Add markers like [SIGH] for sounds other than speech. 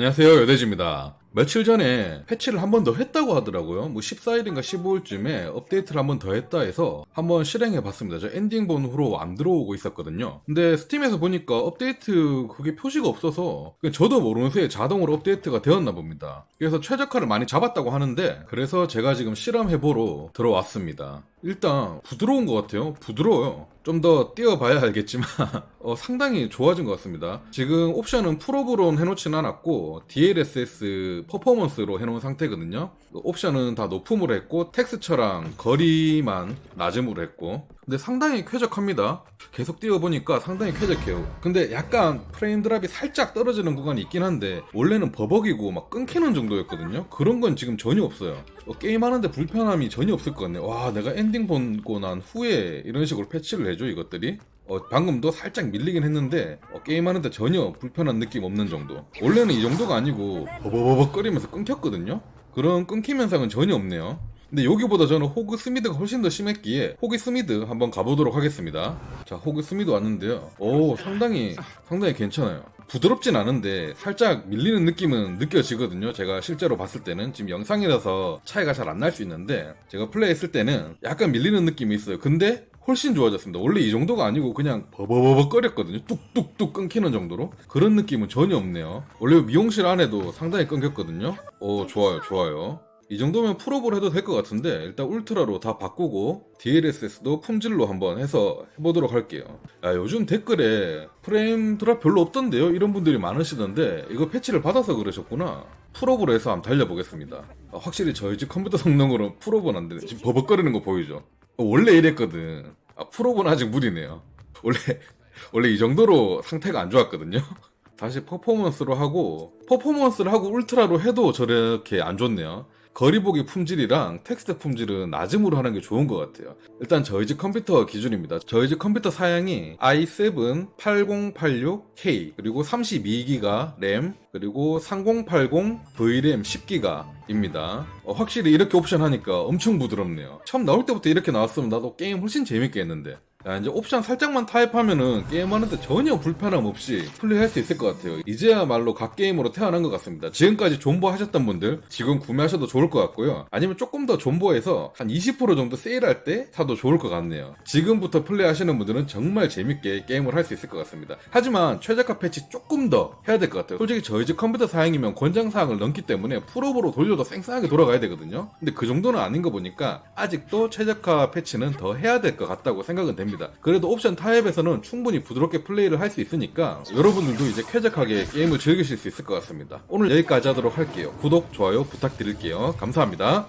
안녕하세요. 여대지입니다 며칠 전에 패치를 한 번 더 했다고 하더라고요. 뭐 14일인가 15일쯤에 업데이트를 한 번 더 했다 해서 한번 실행해 봤습니다. 저 엔딩 본 후로 안 들어오고 있었거든요. 근데 스팀에서 보니까 업데이트 그게 표시가 없어서 저도 모르는 새에 자동으로 업데이트가 되었나 봅니다. 그래서 최적화를 많이 잡았다고 하는데 그래서 제가 지금 실험해 보러 들어왔습니다. 일단 부드러운 것 같아요. 부드러워요. 좀더 띄워봐야 알겠지만 [LAUGHS] 어, 상당히 좋아진 것 같습니다. 지금 옵션은 프로브론 해놓진 않았고 DLSS 퍼포먼스로 해놓은 상태거든요. 옵션은 다 높음으로 했고 텍스처랑 거리만 낮음으로 했고 근데 상당히 쾌적합니다. 계속 띄워보니까 상당히 쾌적해요. 근데 약간 프레임 드랍이 살짝 떨어지는 구간이 있긴 한데 원래는 버벅이고 막 끊기는 정도였거든요. 그런 건 지금 전혀 없어요. 어, 게임하는데 불편함이 전혀 없을 것 같네요. 와 내가 엔딩 보고 난 후에 이런 식으로 패치를 해줘 이것들이 어, 방금도 살짝 밀리긴 했는데 어, 게임하는데 전혀 불편한 느낌 없는 정도. 원래는 이 정도가 아니고 버버버벅거리면서 끊겼거든요? 그런 끊김 현상은 전혀 없네요. 근데 여기보다 저는 호그 스미드가 훨씬 더 심했기에 호그 스미드 한번 가보도록 하겠습니다. 자 호그 스미드 왔는데요. 오 상당히 상당히 괜찮아요. 부드럽진 않은데 살짝 밀리는 느낌은 느껴지거든요. 제가 실제로 봤을 때는 지금 영상이라서 차이가 잘 안 날 수 있는데 제가 플레이했을 때는 약간 밀리는 느낌이 있어요. 근데 훨씬 좋아졌습니다. 원래 이 정도가 아니고 그냥 버버버벅거렸거든요. 뚝뚝뚝 끊기는 정도로 그런 느낌은 전혀 없네요. 원래 미용실 안에도 상당히 끊겼거든요. 오 좋아요 좋아요. 이 정도면 풀업을 해도 될 것 같은데 일단 울트라로 다 바꾸고 DLSS도 품질로 한번 해서 해보도록 할게요. 야, 요즘 댓글에 프레임 드랍 별로 없던데요? 이런 분들이 많으시던데 이거 패치를 받아서 그러셨구나. 풀업으로 해서 한번 달려보겠습니다. 아, 확실히 저희 집 컴퓨터 성능으로 풀업은 안 되네. 지금 버벅거리는 거 보이죠? 어, 원래 이랬거든. 아, 풀업은 아직 무리네요. 원래, 원래 이 정도로 상태가 안 좋았거든요. [LAUGHS] 다시 퍼포먼스로 하고, 퍼포먼스를 하고 울트라로 해도 저렇게 안 좋네요. 거리보기 품질이랑 텍스트 품질은 낮음으로 하는 게 좋은 것 같아요. 일단 저희 집 컴퓨터 기준입니다. 저희 집 컴퓨터 사양이 i7 8086K 그리고 32기가 램 그리고 3080 VRAM 10기가입니다. 어, 확실히 이렇게 옵션 하니까 엄청 부드럽네요. 처음 나올 때부터 이렇게 나왔으면 나도 게임 훨씬 재밌게 했는데. 야, 이제 옵션 살짝만 타입하면은 게임하는데 전혀 불편함 없이 플레이할 수 있을 것 같아요. 이제야말로 각 게임으로 태어난 것 같습니다. 지금까지 존버 하셨던 분들 지금 구매하셔도 좋을 것 같고요. 아니면 조금 더 존버해서 한 20% 정도 세일할 때 사도 좋을 것 같네요. 지금부터 플레이하시는 분들은 정말 재밌게 게임을 할 수 있을 것 같습니다. 하지만 최저가 패치 조금 더 해야 될 것 같아요. 솔직히 저희 집 컴퓨터 사양이면 권장사항을 넘기 때문에 풀업으로 돌려도 쌩쌩하게 돌아가야 되거든요. 근데 그 정도는 아닌 거 보니까 아직도 최저가 패치는 더 해야 될 것 같다고 생각은 됩니다. 그래도 옵션 타입에서는 충분히 부드럽게 플레이를 할 수 있으니까 여러분들도 이제 쾌적하게 게임을 즐기실 수 있을 것 같습니다. 오늘 여기까지 하도록 할게요. 구독, 좋아요 부탁드릴게요. 감사합니다.